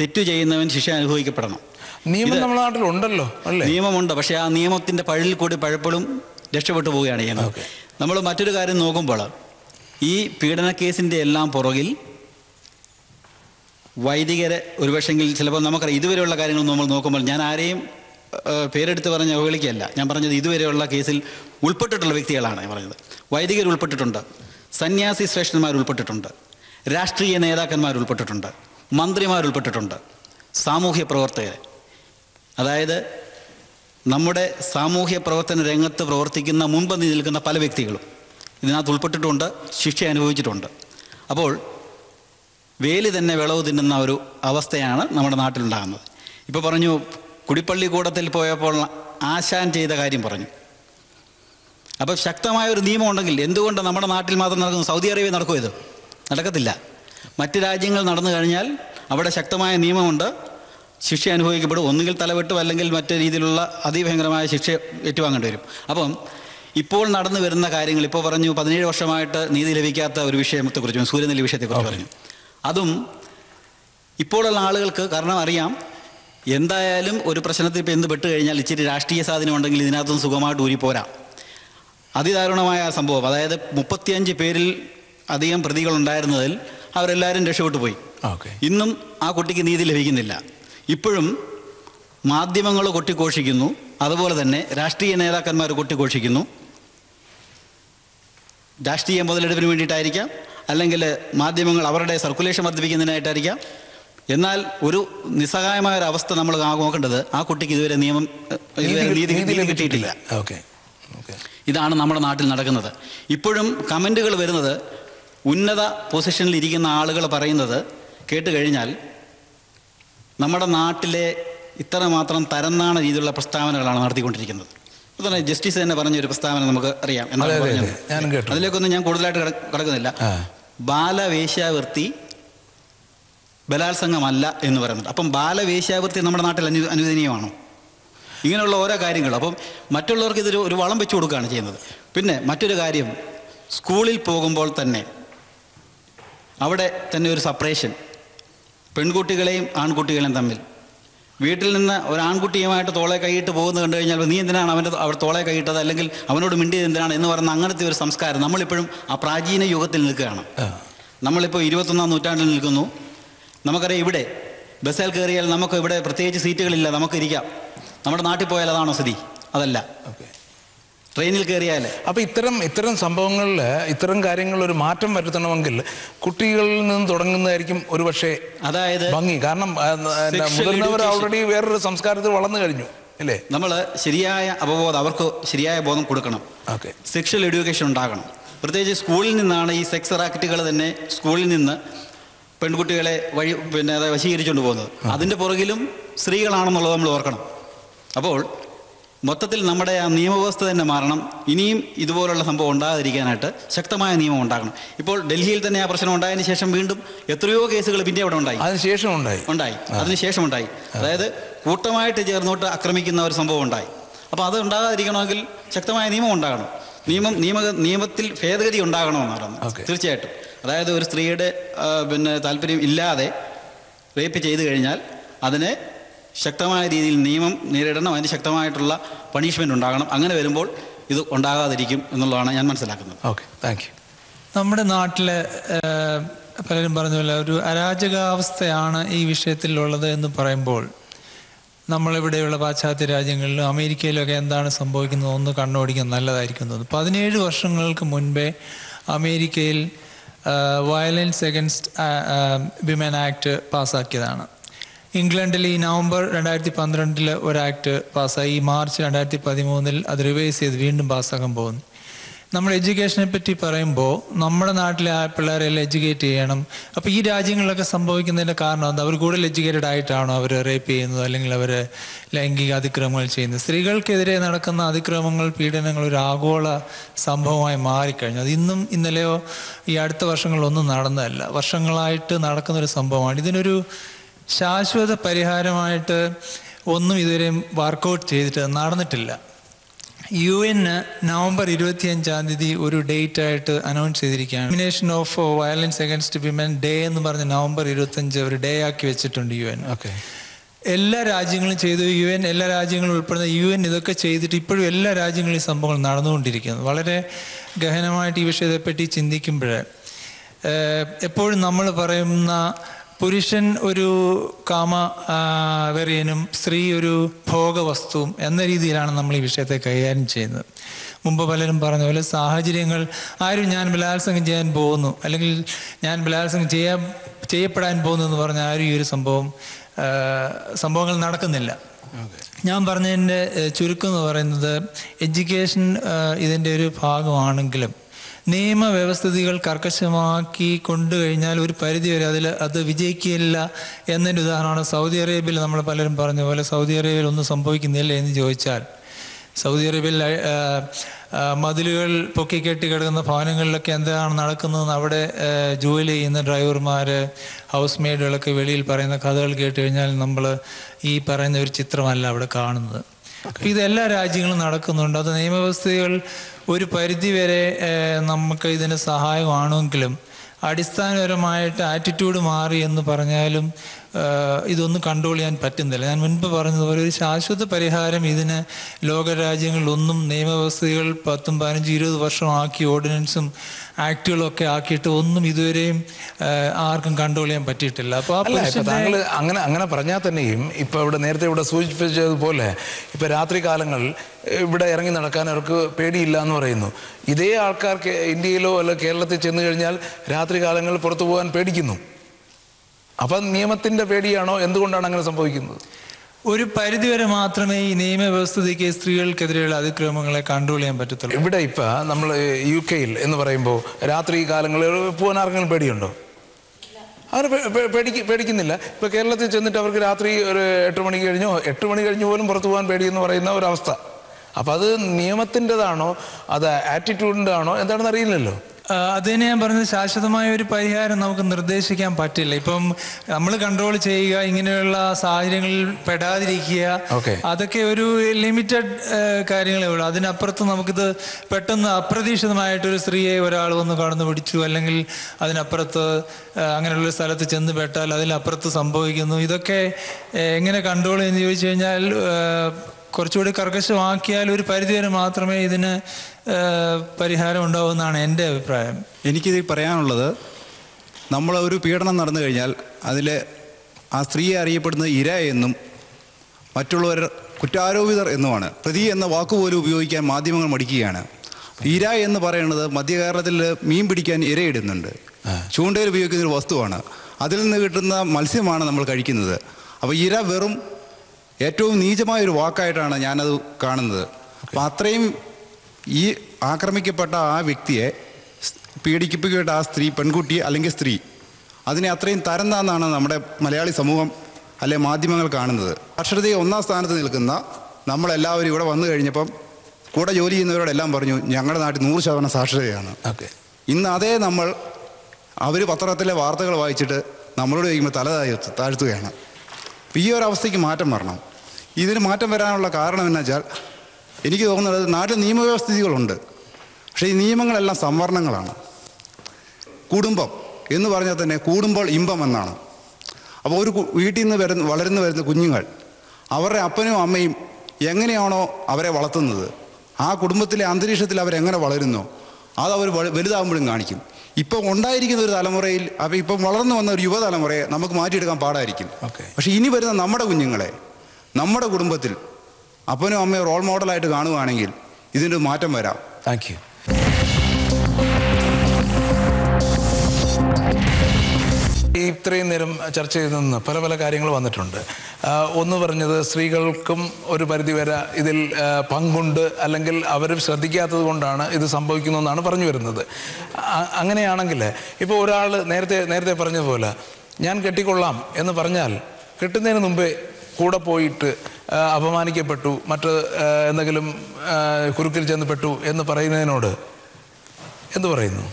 തെറ്റു ചെയ്യുന്നവൻ ശിക്ഷ അനുഭവിക്കപ്പെടണം. നിയമം നമ്മുടെ നാട്ടിലുണ്ടല്ലോ അല്ലേ? നിയമമുണ്ട്. പക്ഷേ ആ നിയമത്തിന്റെ പഴിൽ കൂടി പഴപ്പോഴും രക്ഷപ്പെട്ടു പോവുകയാണ് ചെയ്യുന്നത്. നമ്മൾ മറ്റൊരു കാര്യം നോക്കുമ്പോൾ ഈ പീഡന കേസിന്റെ എല്ലാം പുറകിൽ വൈദികരെ ഒരുപക്ഷെങ്കിൽ ചിലപ്പോൾ നമുക്കറിയാം ഇതുവരെയുള്ള കാര്യങ്ങൾ നമ്മൾ നോക്കുമ്പോൾ ഞാൻ ആരെയും പേരെടുത്ത് പറഞ്ഞ അവഹേളിക്കുകയല്ല. ഞാൻ പറഞ്ഞത് ഇതുവരെയുള്ള കേസിൽ ഉൾപ്പെട്ടിട്ടുള്ള വ്യക്തികളാണ് ഞാൻ പറഞ്ഞത്. വൈദികർ ഉൾപ്പെട്ടിട്ടുണ്ട്. സന്യാസി ശ്രേഷ്ഠന്മാർ ഉൾപ്പെട്ടിട്ടുണ്ട്. രാഷ്ട്രീയ മന്ത്രിമാർ ഉൾപ്പെട്ടിട്ടുണ്ട് സാമൂഹ്യ പ്രവർത്തകർ അതായത് നമ്മുടെ സാമൂഹ്യ പ്രവർത്തന രംഗത്ത് പ്രവർത്തിക്കുന്ന മുൻപന്തി നിൽക്കുന്ന പല വ്യക്തികളും ഇതിനകത്ത് ഉൾപ്പെട്ടിട്ടുണ്ട് ശിക്ഷ അനുഭവിച്ചിട്ടുണ്ട്. അപ്പോൾ വേലി തന്നെ വിളവ് തിന്നുന്ന ഒരു അവസ്ഥയാണ് നമ്മുടെ നാട്ടിലുണ്ടാകുന്നത്. ഇപ്പോൾ പറഞ്ഞു കുടിപ്പള്ളി കൂടത്തിൽ പോയപ്പോൾ ആശാൻ ചെയ്ത കാര്യം പറഞ്ഞു. അപ്പോൾ ശക്തമായ ഒരു നിയമം ഉണ്ടെങ്കിൽ എന്തുകൊണ്ട് നമ്മുടെ നാട്ടിൽ മാത്രം നടക്കുന്നു? സൗദി അറേബ്യ നടക്കുമോ ഇത്? നടക്കത്തില്ല. മറ്റ് രാജ്യങ്ങൾ നടന്നു കഴിഞ്ഞാൽ അവിടെ ശക്തമായ നിയമമുണ്ട്. ശിക്ഷ അനുഭവിക്കപ്പെടും. ഒന്നുകിൽ തലവെട്ടും അല്ലെങ്കിൽ മറ്റു രീതിയിലുള്ള അതിഭയങ്കരമായ ശിക്ഷ ഏറ്റുവാങ്ങേണ്ടി വരും. അപ്പം ഇപ്പോൾ നടന്നു വരുന്ന കാര്യങ്ങൾ ഇപ്പോൾ പറഞ്ഞു പതിനേഴ് വർഷമായിട്ട് നീതി ലഭിക്കാത്ത ഒരു വിഷയത്തെക്കുറിച്ച് സൂര്യനെല്ലി വിഷയത്തെക്കുറിച്ച് പറഞ്ഞു. അതും ഇപ്പോഴുള്ള ആളുകൾക്ക് കാരണം അറിയാം. എന്തായാലും ഒരു പ്രശ്നത്തിൽ ഇപ്പോൾ എന്ത് പെട്ട് കഴിഞ്ഞാൽ ഇച്ചിരി രാഷ്ട്രീയ സാധനം ഉണ്ടെങ്കിൽ ഇതിനകത്തും സുഖമായിട്ട് ഊരി പോരാ അതിദാരുണമായ സംഭവം. അതായത് മുപ്പത്തിയഞ്ച് പേരിൽ അധികം പ്രതികളുണ്ടായിരുന്നതിൽ അവരെല്ലാവരും രക്ഷപ്പെട്ടു പോയി. ഓക്കെ. ഇന്നും ആ കുട്ടിക്ക് നീതി ലഭിക്കുന്നില്ല. ഇപ്പോഴും മാധ്യമങ്ങൾ കൊട്ടിഘോഷിക്കുന്നു. അതുപോലെ തന്നെ രാഷ്ട്രീയ നേതാക്കന്മാർ കൊട്ടിഘോഷിക്കുന്നു. രാഷ്ട്രീയ മുതലെടുപ്പിന് വേണ്ടിയിട്ടായിരിക്കാം. അല്ലെങ്കിൽ മാധ്യമങ്ങൾ അവരുടെ സർക്കുലേഷൻ വർദ്ധിപ്പിക്കുന്നതിനായിട്ടായിരിക്കാം. എന്നാൽ ഒരു നിസ്സഹായമായ ഒരു അവസ്ഥ നമ്മൾ നോക്കേണ്ടത് ആ കുട്ടിക്ക് ഇതുവരെ നിയമം ഇതുവരെ നീതി കിട്ടിയിട്ടില്ല. ഇതാണ് നമ്മുടെ നാട്ടിൽ നടക്കുന്നത്. ഇപ്പോഴും കമന്റുകൾ വരുന്നത് ഉന്നത പൊസിഷനിൽ ഇരിക്കുന്ന ആളുകൾ പറയുന്നത് കേട്ട് കഴിഞ്ഞാൽ നമ്മുടെ നാട്ടിലെ ഇത്രമാത്രം തരംതാണ രീതിയിലുള്ള പ്രസ്താവനകളാണ് നടത്തിക്കൊണ്ടിരിക്കുന്നത്. അതുപോലെ ജസ്റ്റിസ് തന്നെ പറഞ്ഞ ഒരു പ്രസ്താവന നമുക്ക് അറിയാം അതിലേക്കൊന്നും ഞാൻ കൂടുതലായിട്ട് കിടക്കുന്നില്ല. ബാലവേശ്യാവൃത്തി ബലാത്സംഗമല്ല എന്ന് പറയുന്നുണ്ട് അപ്പം ബാലവേശ്യാവൃത്തി നമ്മുടെ നാട്ടിൽ അനു അനുവദനീയമാണോ? ഇങ്ങനെയുള്ള ഓരോ കാര്യങ്ങൾ. അപ്പം മറ്റുള്ളവർക്ക് ഇതൊരു ഒരു വളം വെച്ചു കൊടുക്കുകയാണ് ചെയ്യുന്നത്. പിന്നെ മറ്റൊരു കാര്യം സ്കൂളിൽ പോകുമ്പോൾ തന്നെ അവിടെ തന്നെ ഒരു സപ്പറേഷൻ പെൺകുട്ടികളെയും ആൺകുട്ടികളെയും തമ്മിൽ. വീട്ടിൽ നിന്ന് ഒരു ആൺകുട്ടിയുമായിട്ട് തോളെ കൈയിട്ട് പോകുന്നത് കണ്ടു കഴിഞ്ഞാൽ നീ എന്തിനാണ് അവന്റെ അവർ തോളെ കൈയിട്ടത്? അല്ലെങ്കിൽ അവനോട് മിണ്ടിയത് എന്തിനാണ് എന്ന് പറയുന്ന അങ്ങനത്തെ ഒരു സംസ്കാരം നമ്മളിപ്പോഴും ആ പ്രാചീന യുഗത്തിൽ നിൽക്കുകയാണ്. നമ്മളിപ്പോൾ ഇരുപത്തൊന്നാം നൂറ്റാണ്ടിൽ നിൽക്കുന്നു. നമുക്കറിയാം ഇവിടെ ബസ്സിൽ കയറിയാൽ നമുക്ക് ഇവിടെ പ്രത്യേകിച്ച് സീറ്റുകളില്ല നമുക്ക് ഇരിക്കാം നമ്മുടെ നാട്ടിൽ പോയാൽ അതാണോ സ്ഥിതി? അതല്ല. ഓക്കെ. ട്രെയിനിൽ കയറിയാൽ അപ്പോൾ ഇത്തരം ഇത്തരം സംഭവങ്ങളിൽ ഇത്തരം കാര്യങ്ങൾ ഒരു മാറ്റം വരുത്തണമെങ്കിൽ കുട്ടികളിൽ നിന്ന് തുടങ്ങുന്നതായിരിക്കും ഒരു പക്ഷേ അതായത് ഭംഗി. കാരണം മുതിർന്നവർ ഓൾറെഡി വേറൊരു സംസ്കാരത്തിൽ വളർന്നു കഴിഞ്ഞു അല്ലേ? നമ്മൾ ശരിയായ അവബോധം അവർക്ക് ശരിയായ ബോധം കൊടുക്കണം. ഓക്കെ. സെക്ഷൽ എഡ്യൂക്കേഷൻ ഉണ്ടാകണം. പ്രത്യേകിച്ച് സ്കൂളിൽ നിന്നാണ് ഈ സെക്സ് റാക്കറ്റുകൾ തന്നെ സ്കൂളിൽ നിന്ന് പെൺകുട്ടികളെ വഴി പിന്നെ വശീകരിച്ചുകൊണ്ട് പോകുന്നത്. അതിന്റെ പുറകിലും സ്ത്രീകളാണെന്നുള്ളത് നമ്മൾ ഓർക്കണം. അപ്പോൾ മൊത്തത്തിൽ നമ്മുടെ ആ നിയമവ്യവസ്ഥ തന്നെ മാറണം. ഇനിയും ഇതുപോലുള്ള സംഭവം ഉണ്ടാകാതിരിക്കാനായിട്ട് ശക്തമായ നിയമം ഉണ്ടാകണം. ഇപ്പോൾ ഡൽഹിയിൽ തന്നെ ആ പ്രശ്നം ഉണ്ടായതിന് ശേഷം വീണ്ടും എത്രയോ കേസുകൾ പിന്നെ അവിടെ ഉണ്ടായി. അതിനുശേഷം ഉണ്ടായി. ഉണ്ടായി. അതിനുശേഷം ഉണ്ടായി. അതായത് കൂട്ടമായിട്ട് ചേർന്നോട്ട് ആക്രമിക്കുന്ന ഒരു സംഭവം ഉണ്ടായി. അപ്പോൾ അത് ഉണ്ടാകാതിരിക്കണമെങ്കിൽ ശക്തമായ നിയമം ഉണ്ടാകണം. നിയമം നിയമ നിയമത്തിൽ ഭേദഗതി ഉണ്ടാകണമെന്നാണ് പറയുന്നത് തീർച്ചയായിട്ടും. അതായത് ഒരു സ്ത്രീയുടെ പിന്നെ താല്പര്യം ഇല്ലാതെ റേപ്പ് ചെയ്തു കഴിഞ്ഞാൽ അതിനെ ശക്തമായ രീതിയിൽ നിയമം നേരിടണം അതിന് ശക്തമായിട്ടുള്ള പണിഷ്മെന്റ് ഉണ്ടാകണം. അങ്ങനെ വരുമ്പോൾ ഇത് ഉണ്ടാകാതിരിക്കും എന്നുള്ളതാണ് ഞാൻ മനസ്സിലാക്കുന്നത്. ഓക്കെ താങ്ക് യു നമ്മുടെ നാട്ടിലെ പലരും പറഞ്ഞ പോലെ ഒരു അരാജകാവസ്ഥയാണ് ഈ വിഷയത്തിലുള്ളത് എന്ന് പറയുമ്പോൾ നമ്മളിവിടെയുള്ള പാശ്ചാത്യ രാജ്യങ്ങളിലും അമേരിക്കയിലൊക്കെ എന്താണ് സംഭവിക്കുന്നത് ഒന്ന് കണ്ണോടിക്കാൻ നല്ലതായിരിക്കും തോന്നുന്നു. പതിനേഴ് വർഷങ്ങൾക്ക് മുൻപേ അമേരിക്കയിൽ വയലൻസ് അഗൻസ്റ്റ് വിമൻ ആക്ട് പാസ്സാക്കിയതാണ് ഇംഗ്ലണ്ടിൽ ഈ നവംബർ രണ്ടായിരത്തി പന്ത്രണ്ടിൽ ഒരു ആക്ട് പാസ്സായി. ഈ മാർച്ച് രണ്ടായിരത്തി പതിമൂന്നിൽ അത് റിവൈസ് ചെയ്ത് വീണ്ടും പാസ്സാക്കാൻ പോകുന്നു. നമ്മൾ എഡ്യൂക്കേഷനെ പറ്റി പറയുമ്പോൾ നമ്മുടെ നാട്ടിലെ ആ പിള്ളേരെല്ലാം എഡ്യൂക്കേറ്റ് ചെയ്യണം. അപ്പോൾ ഈ രാജ്യങ്ങളിലൊക്കെ സംഭവിക്കുന്നതിന്റെ കാരണം എന്താ? അവർ കൂടുതൽ എഡ്യൂക്കേറ്റഡ് ആയിട്ടാണോ അവർ റേപ്പ് ചെയ്യുന്നത്? അല്ലെങ്കിൽ അവർ ലൈംഗിക അതിക്രമങ്ങൾ ചെയ്യുന്നത്? സ്ത്രീകൾക്കെതിരെ നടക്കുന്ന അതിക്രമങ്ങൾ പീഡനങ്ങൾ ഒരു ആഗോള സംഭവമായി മാറിക്കഴിഞ്ഞു. അത് ഇന്നും ഇന്നലെയോ ഈ അടുത്ത വർഷങ്ങളിലൊന്നും നടന്നതല്ല. വർഷങ്ങളായിട്ട് നടക്കുന്ന ഒരു സംഭവമാണ്. ഇതിനൊരു ശാശ്വത പരിഹാരമായിട്ട് ഒന്നും ഇതുവരെയും വർക്കൗട്ട് ചെയ്തിട്ട് നടന്നിട്ടില്ല. യു എൻ നവംബർ ഇരുപത്തിയഞ്ചാം തീയതി ഒരു ഡേറ്റ് ആയിട്ട് അനൗൺസ് ചെയ്തിരിക്കുകയാണ്. Elimination of violence against women day എന്ന് പറഞ്ഞ് നവംബർ ഇരുപത്തഞ്ച് ഒരു ഡേ ആക്കി വെച്ചിട്ടുണ്ട് യു എൻ ഓക്കെ എല്ലാ രാജ്യങ്ങളും ചെയ്തു. യു എൻ എല്ലാ രാജ്യങ്ങളും ഉൾപ്പെടുന്ന യു എൻ ഇതൊക്കെ ചെയ്തിട്ട് ഇപ്പോഴും എല്ലാ രാജ്യങ്ങളും ഈ സംഭവങ്ങൾ നടന്നുകൊണ്ടിരിക്കുന്നു. വളരെ ഗഹനമായിട്ട് ഈ വിഷയത്തെപ്പറ്റി ചിന്തിക്കുമ്പോൾ എപ്പോഴും നമ്മൾ പറയുന്ന പുരുഷൻ ഒരു കാമ വെറിയനും സ്ത്രീ ഒരു ഭോഗവസ്തുവും എന്ന രീതിയിലാണ് നമ്മൾ ഈ വിഷയത്തെ കൈകാര്യം ചെയ്യുന്നത്. മുമ്പ് പലരും പറഞ്ഞ പോലെ സാഹചര്യങ്ങൾ ആരും ഞാൻ ബലാത്സംഗം ചെയ്യാൻ പോകുന്നു അല്ലെങ്കിൽ ഞാൻ ബലാത്സംഗം ചെയ്യാൻ ചെയ്യപ്പെടാൻ പോകുന്നു എന്ന് പറഞ്ഞാൽ ആരും ഈ ഒരു സംഭവം സംഭവങ്ങൾ നടക്കുന്നില്ല. ഞാൻ പറഞ്ഞതിന്റെ ചുരുക്കം എന്ന് പറയുന്നത് എഡ്യൂക്കേഷൻ ഇതിന്റെ ഒരു ഭാഗമാണെങ്കിലും നിയമവ്യവസ്ഥിതികൾ കർക്കശമാക്കി കൊണ്ടു കഴിഞ്ഞാൽ ഒരു പരിധിവരെ അതിൽ അത് വിജയിക്കില്ല എന്നതിന്റെ ഉദാഹരണമാണ് സൗദി അറേബ്യയിൽ നമ്മൾ പലരും പറഞ്ഞ പോലെ സൗദി അറേബ്യയിൽ ഒന്നും സംഭവിക്കുന്നില്ല എന്ന് ചോദിച്ചാൽ. സൗദി അറേബ്യയിൽ മതിലുകൾ പൊക്കിക്കെട്ടി കിടക്കുന്ന ഭവനങ്ങളിലൊക്കെ എന്താണ് നടക്കുന്നതെന്ന് അവിടെ ജോലി ചെയ്യുന്ന ഡ്രൈവർമാർ ഹൗസ് മെയ്ഡുകളൊക്കെ വെളിയിൽ പറയുന്ന കഥകൾ കേട്ട് കഴിഞ്ഞാൽ നമ്മൾ ഈ പറയുന്ന ഒരു ചിത്രമല്ല അവിടെ കാണുന്നത്. ഇത് എല്ലാ രാജ്യങ്ങളും നടക്കുന്നുണ്ട്. അത് നിയമവ്യവസ്ഥകൾ ഒരു പരിധിവരെ നമുക്ക് ഇതിന് സഹായമാണെങ്കിലും അടിസ്ഥാനപരമായിട്ട് ആറ്റിറ്റ്യൂഡ് മാറി എന്ന് പറഞ്ഞാലും ഇതൊന്നും കൺട്രോൾ ചെയ്യാൻ പറ്റുന്നില്ല. ഞാൻ മുൻപ് പറഞ്ഞതുപോലെ ഒരു ശാശ്വത പരിഹാരം ഇതിന് ലോകരാജ്യങ്ങളിലൊന്നും നിയമവ്യവസ്ഥകൾ പത്തും പതിനഞ്ചും ഇരുപത് വർഷമാക്കി ഓർഡിനൻസും ആക്റ്റുകളൊക്കെ ആക്കിയിട്ട് ഒന്നും ഇതുവരെയും ആർക്കും കൺട്രോൾ ചെയ്യാൻ പറ്റിയിട്ടില്ല. അപ്പോൾ താങ്കൾ അങ്ങനെ അങ്ങനെ പറഞ്ഞാൽ തന്നെയും ഇപ്പോൾ ഇവിടെ നേരത്തെ ഇവിടെ സൂചിപ്പിച്ചതുപോലെ ഇപ്പോൾ രാത്രി കാലങ്ങൾ ഇവിടെ ഇറങ്ങി നടക്കാൻ അവർക്ക് പേടിയില്ല എന്ന് പറയുന്നു. ഇതേ ആൾക്കാർക്ക് ഇന്ത്യയിലോ അല്ല കേരളത്തിൽ ചെന്ന് കഴിഞ്ഞാൽ രാത്രി കാലങ്ങളിൽ പുറത്തു പോകാൻ പേടിക്കുന്നു. അപ്പൊ നിയമത്തിന്റെ പേടിയാണോ? എന്തുകൊണ്ടാണ് അങ്ങനെ സംഭവിക്കുന്നത്? ഒരു പരിധിവരെ മാത്രമേ ഈ നിയമവ്യവസ്ഥയ്ക്ക് സ്ത്രീകൾക്കെതിരെയുള്ള അതിക്രമങ്ങളെ കൺട്രോൾ ചെയ്യാൻ പറ്റത്തുള്ളൂ. ഇവിടെ ഇപ്പൊ നമ്മൾ യു കെയിൽ എന്ന് പറയുമ്പോൾ രാത്രി കാലങ്ങളിൽ പോകാൻ ആർക്കെങ്കിലും പേടിയുണ്ടോ? അവർ പേടിക്ക് പേടിക്കുന്നില്ല. ഇപ്പൊ കേരളത്തിൽ ചെന്നിട്ട് അവർക്ക് രാത്രി ഒരു എട്ട് മണി കഴിഞ്ഞോ എട്ട് മണി കഴിഞ്ഞ് പോലും പുറത്തു പോകാൻ പേടിയെന്ന് പറയുന്ന ഒരവസ്ഥ. അപ്പൊ അത് നിയമത്തിന്റെതാണോ? അത് ആറ്റിറ്റ്യൂഡിന്റെ ആണോ എന്താണെന്ന് അറിയില്ലല്ലോ. ആ, അതിന് ഞാൻ പറഞ്ഞത് ശാശ്വതമായ ഒരു പരിഹാരം നമുക്ക് നിർദ്ദേശിക്കാൻ പറ്റില്ല. ഇപ്പം നമ്മൾ കൺട്രോൾ ചെയ്യുക ഇങ്ങനെയുള്ള സാഹചര്യങ്ങളിൽ പെടാതിരിക്കുക അതൊക്കെ ഒരു ലിമിറ്റഡ് കാര്യങ്ങളേ ഉള്ളൂ. അതിനപ്പുറത്ത് നമുക്കിത് പെട്ടെന്ന് അപ്രതീക്ഷിതമായിട്ടൊരു സ്ത്രീയെ ഒരാൾ വന്ന് കടന്നു പിടിച്ചു അല്ലെങ്കിൽ അതിനപ്പുറത്ത് അങ്ങനെയുള്ള ഒരു സ്ഥലത്ത് ചെന്ന് പെട്ടാൽ അതിലപ്പുറത്ത് സംഭവിക്കുന്നു. ഇതൊക്കെ എങ്ങനെ കൺട്രോൾ ചെയ്യുന്നു ചോദിച്ചു കഴിഞ്ഞാൽ കുറച്ചുകൂടി കർക്കശമാക്കിയാൽ ഒരു പരിധിവരെ മാത്രമേ ഇതിന് പരിഹാരം ഉണ്ടാവുമെന്നാണ് എന്റെ അഭിപ്രായം. എനിക്കിത് പറയാനുള്ളത് നമ്മൾ ഒരു പീഡനം നടന്നു കഴിഞ്ഞാൽ അതിൽ ആ സ്ത്രീയെ അറിയപ്പെടുന്നത് ഇര എന്നും മറ്റുള്ളവർ കുറ്റാരോപിതർ എന്നുമാണ്. പ്രതി എന്ന വാക്കുപോലും ഉപയോഗിക്കാൻ മാധ്യമങ്ങൾ മടിക്കുകയാണ്. ഇര എന്ന് പറയുന്നത് മധ്യ കേരളത്തിൽ മീൻ പിടിക്കാൻ ഇരയിടുന്നുണ്ട്. ചൂണ്ടയിൽ ഉപയോഗിക്കുന്ന ഒരു വസ്തുവാണ്. അതിൽ നിന്ന് കിട്ടുന്ന മത്സ്യമാണ് നമ്മൾ കഴിക്കുന്നത്. അപ്പോൾ ഇര വെറും ഏറ്റവും നീചമായ ഒരു വാക്കായിട്ടാണ് ഞാനത് കാണുന്നത്. അപ്പം അത്രയും ഈ ആക്രമിക്കപ്പെട്ട ആ വ്യക്തിയെ പീഡിപ്പിക്കപ്പെട്ട ആ സ്ത്രീ പെൺകുട്ടി അല്ലെങ്കിൽ സ്ത്രീ അതിനെ അത്രയും തരം താന്നാണ് നമ്മുടെ മലയാളി സമൂഹം അല്ലെ മാധ്യമങ്ങൾ കാണുന്നത്. അക്ഷരതയെ ഒന്നാം സ്ഥാനത്ത് നിൽക്കുന്ന നമ്മളെല്ലാവരും ഇവിടെ വന്നു കഴിഞ്ഞപ്പം കൂടെ ജോലി ചെയ്യുന്നവരോടെല്ലാം പറഞ്ഞു ഞങ്ങളുടെ നാട്ടിൽ നൂറ് ശതമാനം സാക്ഷരതയാണ്. ഓക്കെ. ഇന്ന് അതേ നമ്മൾ അവർ പത്രത്തിലെ വാർത്തകൾ വായിച്ചിട്ട് നമ്മളോട് ചോദിക്കുമ്പോൾ തല താഴ്ത്തു- താഴ്ത്തുകയാണ്. അപ്പോൾ ഈ ഒരു അവസ്ഥയ്ക്ക് മാറ്റം വരണം. ഇതിന് മാറ്റം വരാനുള്ള കാരണം എന്നു വെച്ചാൽ എനിക്ക് തോന്നുന്നത് നാട്ടിൽ നിയമവ്യവസ്ഥിതികളുണ്ട്. പക്ഷേ ഈ നിയമങ്ങളെല്ലാം സംവരണങ്ങളാണ്. കുടുംബം എന്ന് പറഞ്ഞാൽ തന്നെ കൂടുമ്പോൾ ഇമ്പം എന്നാണ്. അപ്പോൾ ഒരു വീട്ടിൽ നിന്ന് വരുന്ന വളർന്നു വരുന്ന കുഞ്ഞുങ്ങൾ അവരുടെ അപ്പനും അമ്മയും എങ്ങനെയാണോ അവരെ വളർത്തുന്നത്? ആ കുടുംബത്തിലെ അന്തരീക്ഷത്തിൽ അവരെങ്ങനെ വളരുന്നു? അത് അവർ വലുതാകുമ്പോഴും കാണിക്കും. ഇപ്പം ഉണ്ടായിരിക്കുന്ന ഒരു തലമുറയിൽ അപ്പം ഇപ്പം വളർന്നു വന്ന ഒരു യുവതലമുറയെ നമുക്ക് മാറ്റിയെടുക്കാൻ പാടായിരിക്കും. പക്ഷെ ഇനി വരുന്ന നമ്മുടെ കുഞ്ഞുങ്ങളെ നമ്മുടെ കുടുംബത്തിൽ അപ്പനും അമ്മയും റോൾ മോഡലായിട്ട് കാണുകയാണെങ്കിൽ ഇതിന്റെ ഒരു മാറ്റം വരാം. താങ്ക് യു ഇത്രയും നേരം ചർച്ച ചെയ്തു നിന്ന് പല പല കാര്യങ്ങൾ വന്നിട്ടുണ്ട്. ഒന്ന് പറഞ്ഞത് സ്ത്രീകൾക്കും ഒരു പരിധിവരെ ഇതിൽ പങ്കുണ്ട് അല്ലെങ്കിൽ അവർ ശ്രദ്ധിക്കാത്തത് കൊണ്ടാണ് ഇത് സംഭവിക്കുന്നതെന്നാണ് പറഞ്ഞു വരുന്നത്. അങ്ങനെയാണെങ്കിൽ ഇപ്പോൾ ഒരാൾ നേരത്തെ നേരത്തെ പറഞ്ഞതുപോലെ ഞാൻ കെട്ടിക്കൊള്ളാം എന്ന് പറഞ്ഞാൽ കെട്ടുന്നതിന് മുമ്പേ കൂടെ പോയിട്ട് അപമാനിക്കപ്പെട്ടു മറ്റ് എന്തെങ്കിലും കുറുക്കിൽ ചെന്ന് പെട്ടു എന്ന് പറയുന്നതിനോട് എന്തു പറയുന്നു?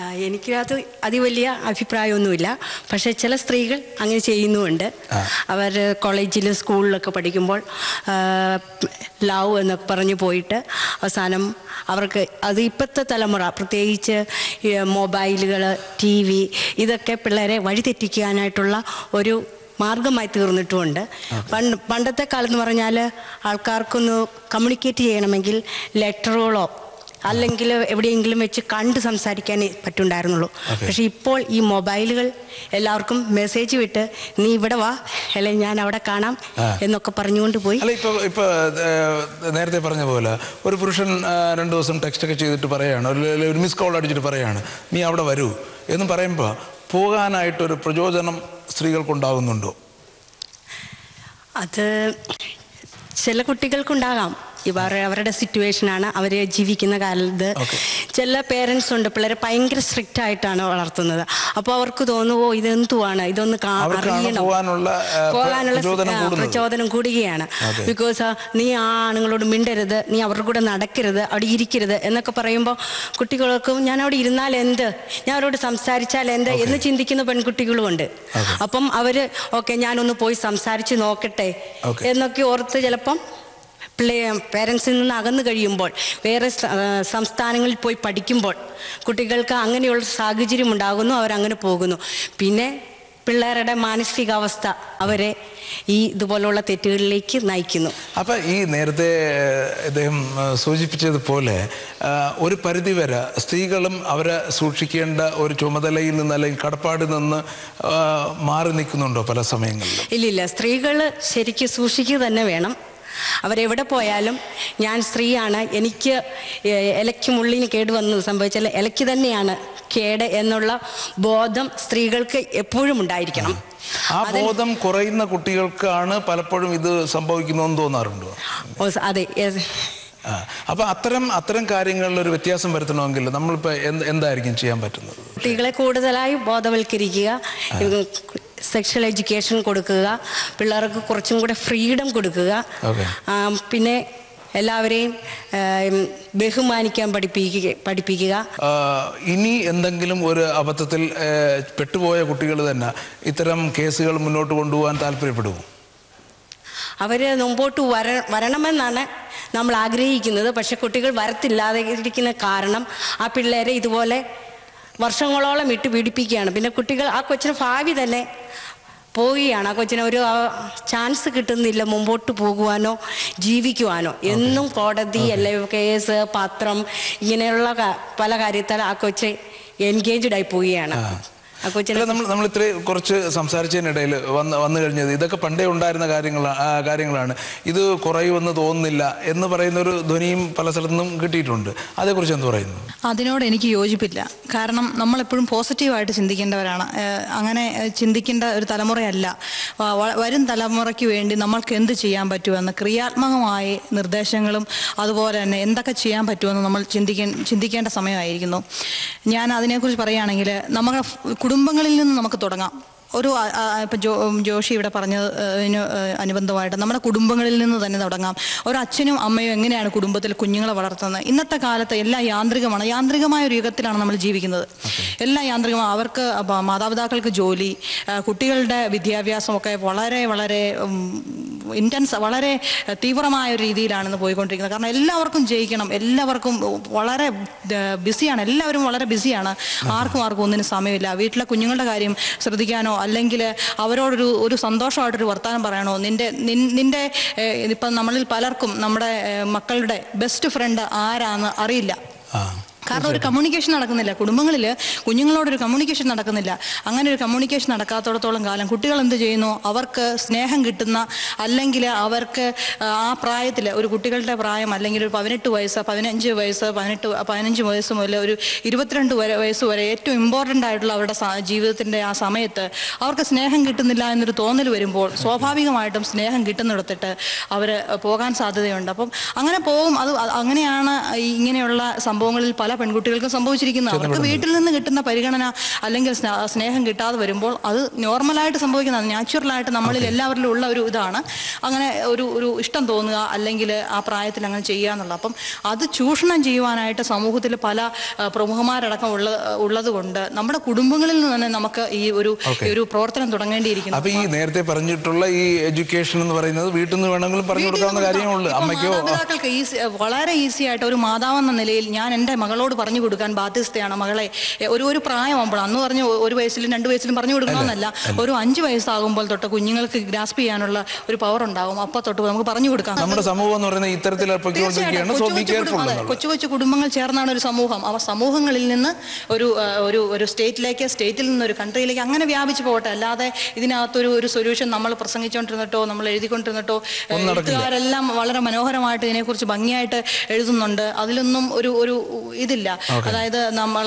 എനിക്കത് എനിക്ക് അത് അതിവലിയ അഭിപ്രായമൊന്നുമില്ല. പക്ഷേ ചില സ്ത്രീകൾ അങ്ങനെ ചെയ്യുന്നുമുണ്ട്. അവർ കോളേജിലും സ്കൂളിലൊക്കെ പഠിക്കുമ്പോൾ ലവ് എന്ന് പറഞ്ഞു പോയിട്ട് അവസാനം അവർക്ക് അത് ഇപ്പോഴത്തെ തലമുറ പ്രത്യേകിച്ച് മൊബൈലുകൾ ടി വി ഇതൊക്കെ പിള്ളേരെ വഴിതെറ്റിക്കാനായിട്ടുള്ള ഒരു മാർഗമായി തീർന്നിട്ടുമുണ്ട്. പണ്ട് പണ്ടത്തെ കാലം എന്ന് പറഞ്ഞാൽ ആൾക്കാർക്കൊന്ന് കമ്മ്യൂണിക്കേറ്റ് ചെയ്യണമെങ്കിൽ ലെറ്ററുകളോ അല്ലെങ്കിൽ എവിടെയെങ്കിലും വെച്ച് കണ്ട് സംസാരിക്കാനേ പറ്റുണ്ടായിരുന്നുള്ളൂ. പക്ഷെ ഇപ്പോൾ ഈ മൊബൈലുകൾ എല്ലാവർക്കും മെസ്സേജ് വിട്ട് നീ ഇവിടെ വാ അല്ലെങ്കിൽ ഞാൻ അവിടെ കാണാം എന്നൊക്കെ പറഞ്ഞുകൊണ്ട് പോയി. അല്ല ഇപ്പൊ ഇപ്പൊ നേരത്തെ പറഞ്ഞ പോലെ ഒരു പുരുഷൻ രണ്ട് ദിവസം ടെക്സ്റ്റ് ഒക്കെ ചെയ്തിട്ട് പറയാണ് ഒരു ഒരു മിസ് കോൾ അടിച്ചിട്ട് പറയാണ് നീ അവിടെ വരൂ എന്ന് പറയുമ്പോൾ പോകാനായിട്ടൊരു പ്രചോദനം സ്ത്രീകൾക്കുണ്ടാകുന്നുണ്ടോ? അത് ചില കുട്ടികൾക്കുണ്ടാകാം. ഇവർ അവരുടെ സിറ്റുവേഷനാണ് അവർ ജീവിക്കുന്ന കാലത്ത്. ചില പേരൻസ് ഉണ്ട് പിള്ളേരെ ഭയങ്കര സ്ട്രിക്റ്റ് ആയിട്ടാണ് വളർത്തുന്നത്. അപ്പോൾ അവർക്ക് തോന്നുമോ ഇതെന്തുവാണ്? ഇതൊന്ന് അറിയണം. പോകാനുള്ള, പ്രചോദനം കൂടുകയാണ്. ബിക്കോസ് നീ ആ ആണുങ്ങളോട് മിണ്ടരുത് നീ അവരുടെ കൂടെ നടക്കരുത് അവിടെ ഇരിക്കരുത് എന്നൊക്കെ പറയുമ്പോൾ കുട്ടികൾക്കും ഞാൻ അവിടെ ഇരുന്നാൽ എന്ത്? ഞാൻ അവരോട് സംസാരിച്ചാൽ എന്ത്? എന്ന് ചിന്തിക്കുന്ന പെൺകുട്ടികളും ഉണ്ട്. അപ്പം അവർ ഓക്കെ ഞാനൊന്ന് പോയി സംസാരിച്ച് നോക്കട്ടെ? എന്നൊക്കെ ഓർത്ത് ചിലപ്പം പിള്ളേ പേരൻസിൽ നിന്ന് അകന്നു കഴിയുമ്പോൾ വേറെ സംസ്ഥാനങ്ങളിൽ പോയി പഠിക്കുമ്പോൾ കുട്ടികൾക്ക് അങ്ങനെയുള്ള സാഹചര്യം ഉണ്ടാകുന്നു അവരങ്ങനെ പോകുന്നു. പിന്നെ പിള്ളേരുടെ മാനസികാവസ്ഥ അവരെ ഈ ഇതുപോലുള്ള തെറ്റുകളിലേക്ക് നയിക്കുന്നു. അപ്പൊ ഈ നേരത്തെ ഇദ്ദേഹം സൂചിപ്പിച്ചതുപോലെ ഒരു പരിധിവരെ സ്ത്രീകളും അവരെ സൂക്ഷിക്കേണ്ട ഒരു ചുമതലയിൽ നിന്ന് അല്ലെങ്കിൽ കടപ്പാടിൽ നിന്ന് മാറി നിൽക്കുന്നുണ്ടോ പല സമയങ്ങളിൽ ഇല്ലില്ല സ്ത്രീകൾ ശരിക്കും സൂക്ഷിക്കുക തന്നെ വേണം. അവരെവിടെ പോയാലും ഞാൻ സ്ത്രീയാണ്. എനിക്ക് ഇലയ്ക്ക് മുള്ളിന് കേട് വന്ന് സംഭവിച്ചാൽ ഇലയ്ക്ക് തന്നെയാണ് കേട് എന്നുള്ള ബോധം സ്ത്രീകൾക്ക് എപ്പോഴും ഉണ്ടായിരിക്കണം. ആ ബോധം കുറയുന്ന കുട്ടികൾക്കാണ് പലപ്പോഴും ഇത് സംഭവിക്കുന്നതെന്ന് തോന്നാറുണ്ടോ? അതെ അപ്പൊ അത്തരം അത്തരം കാര്യങ്ങളിൽ ഒരു വ്യത്യാസം വരുത്തണമെങ്കിൽ നമ്മളിപ്പോ എന്ത് എന്തായിരിക്കും ചെയ്യാൻ പറ്റുന്നത്? കുട്ടികളെ കൂടുതലായി ബോധവൽക്കരിക്കുക. സെക്ഷൽ എഡ്യൂക്കേഷൻ കൊടുക്കുക പിള്ളേർക്ക് കുറച്ചും കൂടെ ഫ്രീഡം കൊടുക്കുക. പിന്നെ എല്ലാവരെയും ബഹുമാനിക്കാൻ പഠിപ്പിക്കുക പഠിപ്പിക്കുക. ഇനി എന്തെങ്കിലും ഒരു അബദ്ധത്തിൽ പെട്ടുപോയ കുട്ടികൾ തന്നെ ഇത്തരം കേസുകൾ മുന്നോട്ട് കൊണ്ടുപോകാൻ താല്പര്യപ്പെടുമോ അവർ മുമ്പോട്ട് വര വരണമെന്നാണ് നമ്മൾ ആഗ്രഹിക്കുന്നത്. പക്ഷെ കുട്ടികൾ വരത്തില്ലാതെ ഇരിക്കുന്ന കാരണം ആ പിള്ളേരെ ഇതുപോലെ വർഷങ്ങളോളം ഇട്ട് പീഡിപ്പിക്കുകയാണ് പിന്നെ കുട്ടികൾ ആ കൊച്ചിന് ഭാവി തന്നെ പോവുകയാണ്. ആ കൊച്ചിന് ഒരു ചാൻസ് കിട്ടുന്നില്ല മുമ്പോട്ട് പോകുവാനോ ജീവിക്കുവാനോ. എന്നും കോടതി അല്ലെ കേസ് പത്രം ഇങ്ങനെയുള്ള പല കാര്യത്താൽ ആ കൊച്ച് എൻഗേജ്ഡ് ആയി പോവുകയാണ്. നമ്മൾ നമ്മൾ ഇത്രയും കുറച്ച് സംസാരിച്ചതിനിടയിൽ വന്ന് വന്നു കഴിഞ്ഞത് ഇതൊക്കെ പണ്ടേ ഉണ്ടായിരുന്ന കാര്യങ്ങളാണ് കാര്യങ്ങളാണ്. ഇത് കുറയുമെന്ന് തോന്നുന്നില്ല എന്ന് പറയുന്ന ഒരു ധ്വനിയും പല സ്ഥലത്തുനിന്നും കിട്ടിയിട്ടുണ്ട്. അതേക്കുറിച്ച് എന്ത് പറയുന്നു? അതിനോട് എനിക്ക് യോജിപ്പില്ല. കാരണം നമ്മളെപ്പോഴും പോസിറ്റീവായിട്ട് ചിന്തിക്കേണ്ടവരാണ്. അങ്ങനെ ചിന്തിക്കേണ്ട ഒരു തലമുറയല്ല. വരും തലമുറയ്ക്ക് വേണ്ടി നമ്മൾക്ക് എന്ത് ചെയ്യാൻ പറ്റുമെന്ന് ക്രിയാത്മകമായ നിർദ്ദേശങ്ങളും അതുപോലെ തന്നെ എന്തൊക്കെ ചെയ്യാൻ പറ്റുമെന്ന് നമ്മൾ ചിന്തിക്കേണ്ട സമയമായിരിക്കുന്നു. ഞാൻ അതിനെക്കുറിച്ച് പറയുകയാണെങ്കിൽ നമ്മുടെ കുടുംബങ്ങളിൽ നിന്ന് നമുക്ക് തുടങ്ങാം. ഒരു ഇപ്പം ജോ ജോഷി ഇവിടെ പറഞ്ഞതിന് അനുബന്ധമായിട്ട് നമ്മുടെ കുടുംബങ്ങളിൽ നിന്ന് തന്നെ തുടങ്ങാം. ഒരു അച്ഛനും അമ്മയും എങ്ങനെയാണ് കുടുംബത്തിൽ കുഞ്ഞുങ്ങളെ വളർത്തുന്നത്? ഇന്നത്തെ കാലത്ത് എല്ലാം യാന്ത്രികമാണ് യാന്ത്രികമായ ഒരു യുഗത്തിലാണ് നമ്മൾ ജീവിക്കുന്നത്. എല്ലാം യാന്ത്രികമാണ് അവർക്ക് മാതാപിതാക്കൾക്ക് ജോലി കുട്ടികളുടെ വിദ്യാഭ്യാസമൊക്കെ വളരെ വളരെ ഇന്റൻസ് വളരെ തീവ്രമായ ഒരു രീതിയിലാണെന്ന് പോയിക്കൊണ്ടിരിക്കുന്നത്. കാരണം എല്ലാവർക്കും ജയിക്കണം എല്ലാവർക്കും വളരെ ബിസിയാണ് എല്ലാവരും വളരെ ബിസിയാണ് ആർക്കും ആർക്കും ഒന്നിനും സമയമില്ല. വീട്ടിലെ കുഞ്ഞുങ്ങളുടെ കാര്യം ശ്രദ്ധിക്കാനോ അല്ലെങ്കിൽ അവരോടൊരു ഒരു സന്തോഷമായിട്ടൊരു വർത്തമാനം പറയണോ? നിന്റെ ഏഹ്, ഇപ്പം നമ്മളിൽ പലർക്കും നമ്മുടെ മക്കളുടെ ബെസ്റ്റ് ഫ്രണ്ട് ആരാന്ന് അറിയില്ല. കാരണം ഒരു കമ്മ്യൂണിക്കേഷൻ നടക്കുന്നില്ല. കുടുംബങ്ങളിൽ കുഞ്ഞുങ്ങളോടൊരു കമ്മ്യൂണിക്കേഷൻ നടക്കുന്നില്ല. അങ്ങനെ ഒരു കമ്മ്യൂണിക്കേഷൻ നടക്കാത്തടത്തോളം കാലം കുട്ടികൾ എന്ത് ചെയ്യുന്നു? അവർക്ക് സ്നേഹം കിട്ടുന്ന അല്ലെങ്കിൽ അവർക്ക് ആ പ്രായത്തിൽ ഒരു കുട്ടികളുടെ പ്രായം അല്ലെങ്കിൽ ഒരു പതിനെട്ട് വയസ്സ് പതിനഞ്ച് വയസ്സ് പതിനെട്ട് പതിനഞ്ച് വയസ്സ് മുതൽ ഒരു ഇരുപത്തിരണ്ട് വരെ വയസ്സ് വരെ ഏറ്റവും ഇമ്പോർട്ടന്റ് ആയിട്ടുള്ള അവരുടെ ജീവിതത്തിന്റെ ആ സമയത്ത് അവർക്ക് സ്നേഹം കിട്ടുന്നില്ല എന്നൊരു തോന്നൽ വരുമ്പോൾ സ്വാഭാവികമായിട്ടും സ്നേഹം കിട്ടുന്നിടത്തിട്ട് അവർ പോകാൻ സാധ്യതയുണ്ട്. അപ്പം അങ്ങനെ പോകും അത് അങ്ങനെയാണ് ഇങ്ങനെയുള്ള സംഭവങ്ങളിൽ പല പെൺകുട്ടികൾക്കും സംഭവിച്ചിരിക്കുന്നത് അവർക്ക് വീട്ടിൽ നിന്ന് കിട്ടുന്ന പരിഗണന അല്ലെങ്കിൽ സ്നേഹം കിട്ടാതെ വരുമ്പോൾ അത് നോർമലായിട്ട് സംഭവിക്കുന്നതാണ്. നാച്ചുറലായിട്ട് നമ്മളിൽ എല്ലാവരിലും ഉള്ള ഒരു ഇതാണ്. അങ്ങനെ ഒരു ഒരു ഇഷ്ടം തോന്നുക അല്ലെങ്കിൽ ആ പ്രായത്തിൽ അങ്ങനെ ചെയ്യുക എന്നുള്ളത്. അപ്പം അത് ചൂഷണം ചെയ്യുവാനായിട്ട് സമൂഹത്തിൽ പല പ്രമുഖന്മാരടക്കം ഉള്ള ഉള്ളത് കൊണ്ട് നമ്മുടെ കുടുംബങ്ങളിൽ നിന്ന് തന്നെ നമുക്ക് ഈ ഒരു ഒരു പ്രവർത്തനം തുടങ്ങേണ്ടിയിരിക്കുന്നു. അപ്പൊ ഈ നേരത്തെ പറഞ്ഞിട്ടുള്ള ഈ എഡ്യൂക്കേഷൻ എന്ന് പറയുന്നത് വീട്ടിൽ നിന്ന് വേണമെങ്കിലും പറഞ്ഞു കൊടുക്കാവുന്ന കാര്യമേ ഉള്ളൂ. അമ്മയ്ക്കോ? മാതാപിതാക്കൾക്ക് ഈസി വളരെ ഈസി ആയിട്ട് ഒരു മാതാവെന്ന നിലയിൽ ഞാൻ എന്റെ മകളോട് മകളോട് പറഞ്ഞു കൊടുക്കാൻ ബാധ്യസ്ഥയാണ് മകളെ. ഒരു ഒരു പ്രായമാകുമ്പോൾ അന്ന് പറഞ്ഞു ഒരു വയസ്സിലും രണ്ട് വയസ്സിലും പറഞ്ഞു കൊടുക്കണമെന്നല്ല. ഒരു അഞ്ച് വയസ്സാകുമ്പോൾ തൊട്ട് കുഞ്ഞുങ്ങൾക്ക് ഗ്രാസ്പ് ചെയ്യാനുള്ള ഒരു പവർ ഉണ്ടാകും അപ്പോൾ തൊട്ട് നമുക്ക് പറഞ്ഞു കൊടുക്കാം. നമ്മുടെ സമൂഹം എന്ന് പറയുന്നത് ഇത്തരത്തിൽ കൊച്ചു കൊച്ചു കുടുംബങ്ങൾ ചേർന്നാണ് ഒരു സമൂഹം. അവ സമൂഹങ്ങളിൽ നിന്ന് ഒരു ഒരു ഒരു സ്റ്റേറ്റിലേക്ക് സ്റ്റേറ്റിൽ നിന്ന് ഒരു കൺട്രിയിലേക്ക് അങ്ങനെ വ്യാപിച്ചു പോകട്ടെ. അല്ലാതെ ഇതിനകത്തൊരു ഒരു സൊല്യൂഷൻ നമ്മൾ പ്രസംഗിച്ചുകൊണ്ടിരുന്നിട്ടോ നമ്മൾ എഴുതിക്കൊണ്ടിരുന്നിട്ടോ എഴുത്തുകാരെല്ലാം വളരെ മനോഹരമായിട്ട് ഇതിനെക്കുറിച്ച് ഭംഗിയായിട്ട് എഴുതുന്നുണ്ട്. അതിലൊന്നും ഒരു ഒരു ഇതില്ല അതായത് നമ്മൾ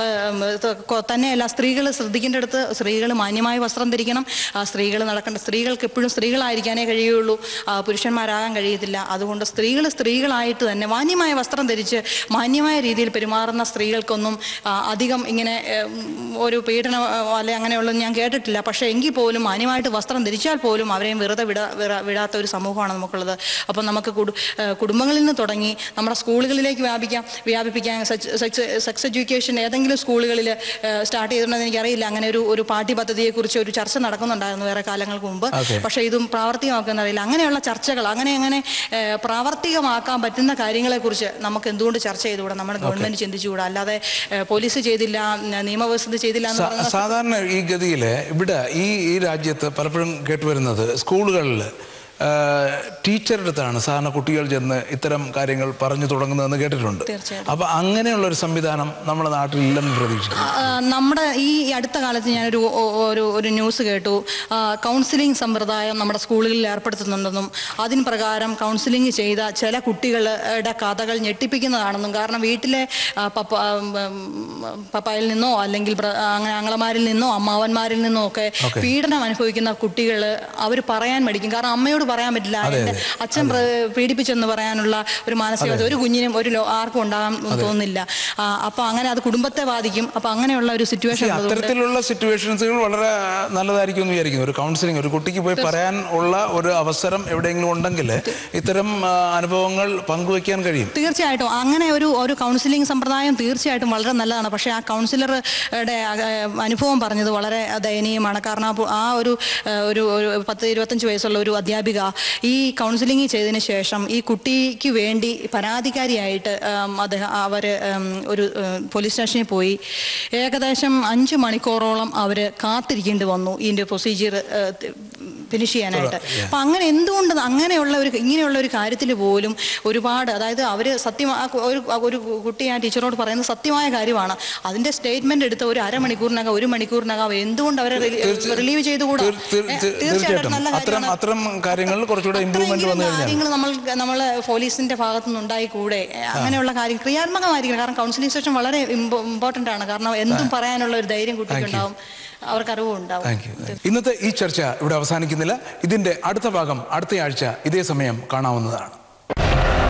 തന്നെയല്ല സ്ത്രീകൾ ശ്രദ്ധിക്കേണ്ടടുത്ത് സ്ത്രീകൾ മാന്യമായ വസ്ത്രം ധരിക്കണം. സ്ത്രീകൾ നടക്കേണ്ട സ്ത്രീകൾക്ക് എപ്പോഴും സ്ത്രീകളായിരിക്കാനേ കഴിയുള്ളൂ. പുരുഷന്മാരാകാൻ കഴിയത്തില്ല. അതുകൊണ്ട് സ്ത്രീകൾ സ്ത്രീകളായിട്ട് തന്നെ മാന്യമായ വസ്ത്രം ധരിച്ച് മാന്യമായ രീതിയിൽ പെരുമാറുന്ന സ്ത്രീകൾക്കൊന്നും അധികം ഇങ്ങനെ ഒരു പീഡനം അല്ലെ അങ്ങനെയുള്ളത് ഞാൻ കേട്ടിട്ടില്ല. പക്ഷേ എങ്കിൽ പോലും മാന്യമായിട്ട് വസ്ത്രം ധരിച്ചാൽ പോലും അവരെയും വെറുതെ വിട- വിടാത്ത ഒരു സമൂഹമാണ് നമുക്കുള്ളത്. അപ്പം നമുക്ക് കുടുംബങ്ങളിൽ നിന്ന് തുടങ്ങി നമ്മുടെ സ്കൂളുകളിലേക്ക് വ്യാപിക്കാം വ്യാപിപ്പിക്കാൻ സെക്സ് സെക്സ് എഡ്യൂക്കേഷൻ ഏതെങ്കിലും സ്കൂളുകളിൽ സ്റ്റാർട്ട് ചെയ്തിട്ടുണ്ടെന്ന് എനിക്കറിയില്ല. അങ്ങനെ ഒരു ഒരു പാഠ്യപദ്ധതിയെക്കുറിച്ച് ഒരു ചർച്ച നടക്കുന്നുണ്ടായിരുന്നു വേറെ കാലങ്ങൾക്ക് മുമ്പ്. പക്ഷേ ഇതും പ്രാവർത്തികമാക്കുന്നറിയില്ല അങ്ങനെയുള്ള ചർച്ചകൾ അങ്ങനെ അങ്ങനെ പ്രാവർത്തികമാക്കാൻ പറ്റുന്ന കാര്യങ്ങളെക്കുറിച്ച് നമുക്ക് എന്തുകൊണ്ട് ചർച്ച ചെയ്തുകൂടാ? നമ്മുടെ ഗവൺമെന്റ് ചിന്തിച്ചുകൂടാ? അല്ലാതെ പോലീസ് ചെയ്തില്ല നിയമവ്യവസ്ഥ ചെയ്തില്ല സാധാരണ ഈ ഗതിയിൽ ഇവിടെ ഈ ഈ രാജ്യത്ത് പലപ്പോഴും കേട്ടുവരുന്നത് സ്കൂളുകളിൽ ടീച്ചറുടെ അടുത്താണ് സാധാരണ കുട്ടികൾ ചെന്ന് ഇത്തരം കാര്യങ്ങൾ പറഞ്ഞു തുടങ്ങുന്നതെന്ന് കേട്ടിട്ടുണ്ട്. അപ്പോൾ അപ്പൊ അങ്ങനെയുള്ള ഒരു സംവിധാനം നമ്മുടെ നാട്ടിൽ ഇല്ലെന്ന് പ്രതീക്ഷിക്കുന്നു നമ്മുടെ ഈ അടുത്ത കാലത്ത് ഞാനൊരു ഒരു ഒരു ന്യൂസ് കേട്ടു. കൗൺസിലിംഗ് സമ്പ്രദായം നമ്മുടെ സ്കൂളുകളിൽ ഏർപ്പെടുത്തുന്നുണ്ടെന്നും അതിന് പ്രകാരം കൗൺസിലിംഗ് ചെയ്ത ചില കുട്ടികളുടെ കഥകൾ ഞെട്ടിപ്പിക്കുന്നതാണെന്നും കാരണം വീട്ടിലെ പപ്പ പപ്പായിൽ നിന്നോ അല്ലെങ്കിൽ അങ്ങനെ ആങ്ങളമാരിൽ നിന്നോ അമ്മാവന്മാരിൽ നിന്നോ ഒക്കെ പീഡനം അനുഭവിക്കുന്ന കുട്ടികൾ അവർ പറയാൻ മടിക്കും. കാരണം അമ്മയോട് പറയാൻ പറ്റില്ല. അച്ഛൻ പീഡിപ്പിച്ചെന്ന് പറയാനുള്ള ഒരു മാനസികത ഒരു കുഞ്ഞിനും ഒരു ആർക്കും ഉണ്ടാകാൻ തോന്നുന്നില്ല. അപ്പൊ അങ്ങനെ അത് കുടുംബത്തെ ബാധിക്കും. അപ്പൊ അങ്ങനെയുള്ള ഒരു സിറ്റുവേഷൻ അത്തരത്തിലുള്ള സിറ്റുവേഷൻസുകൾ വളരെ നല്ലതായിരിക്കും എന്ന് വിചാരിക്കുന്നു. ഒരു കൗൺസിലിംഗ് ഒരു കുട്ടിക്ക് പോയി പറയാൻ ഉള്ള ഒരു അവസരം എവിടെയെങ്കിലും ഉണ്ടെങ്കിൽ ഇത്തരം അനുഭവങ്ങൾ പങ്കുവയ്ക്കാൻ കഴിയും. തീർച്ചയായിട്ടും. അങ്ങനെ ഒരു ഒരു കൗൺസിലിംഗ് സമ്പ്രദായം തീർച്ചയായിട്ടും വളരെ നല്ലതാണ്. പക്ഷേ ആ കൗൺസിലറുടെ അനുഭവം പറഞ്ഞത് വളരെ ദയനീയമാണ്. കാരണം ആ ഒരു ഒരു പത്ത് ഇരുപത്തഞ്ച് വയസ്സുള്ള ഒരു അധ്യാപിക ഈ കൗൺസിലിംഗ് ചെയ്തതിന് ശേഷം ഈ കുട്ടിക്ക് വേണ്ടി പരാതിക്കാരിയായിട്ട് അദ്ദേഹം അവർ ഒരു പോലീസ് സ്റ്റേഷനിൽ പോയി. ഏകദേശം അഞ്ച് മണിക്കൂറോളം അവർ കാത്തിരിക്കേണ്ടി വന്നു. ഇതിന്റെ പ്രൊസീജിയർ ഫിനിഷ് ചെയ്യാനായിട്ട്. അപ്പം അങ്ങനെ എന്തുകൊണ്ട് അങ്ങനെയുള്ള ഒരു ഇങ്ങനെയുള്ള ഒരു കാര്യത്തിൽ പോലും ഒരുപാട് അതായത് അവർ സത്യം ഒരു ഒരു കുട്ടി ആ ടീച്ചറോട് പറയുന്നത് സത്യമായ കാര്യമാണ്. അതിന്റെ സ്റ്റേറ്റ്മെന്റ് എടുത്ത ഒരു അരമണിക്കൂറിനകം ഒരു മണിക്കൂറിനകം എന്തുകൊണ്ട് അവരെ റിലീവ് ചെയ്തുകൂടാ? തീർച്ചയായിട്ടും നല്ല അത്തരം അത്തരം കാര്യങ്ങളിൽ കുറച്ചുകൂടെ ഇമ്പ്രൂവ്മെന്റ് വന്നു കാര്യങ്ങൾ നമ്മൾ നമ്മൾ പോലീസിന്റെ ഭാഗത്തു നിന്നുണ്ടായി കൂടെ അങ്ങനെയുള്ള കാര്യം ക്രിയാത്മകമായിരിക്കണം. കാരണം കൗൺസിലിംഗ് സെഷൻ വളരെ ഇമ്പോർട്ടന്റ് ആണ്. കാരണം എന്തും പറയാനുള്ള ഒരു ധൈര്യം കുട്ടിക്കുണ്ടാവും. അവർക്ക് അറിവും ഉണ്ടാവും ഇന്നത്തെ ഈ ചർച്ച ഇവിടെ അവസാനിക്കുന്നില്ല. ഇതിന്റെ അടുത്ത ഭാഗം അടുത്തയാഴ്ച ഇതേ സമയം കാണാവുന്നതാണ്.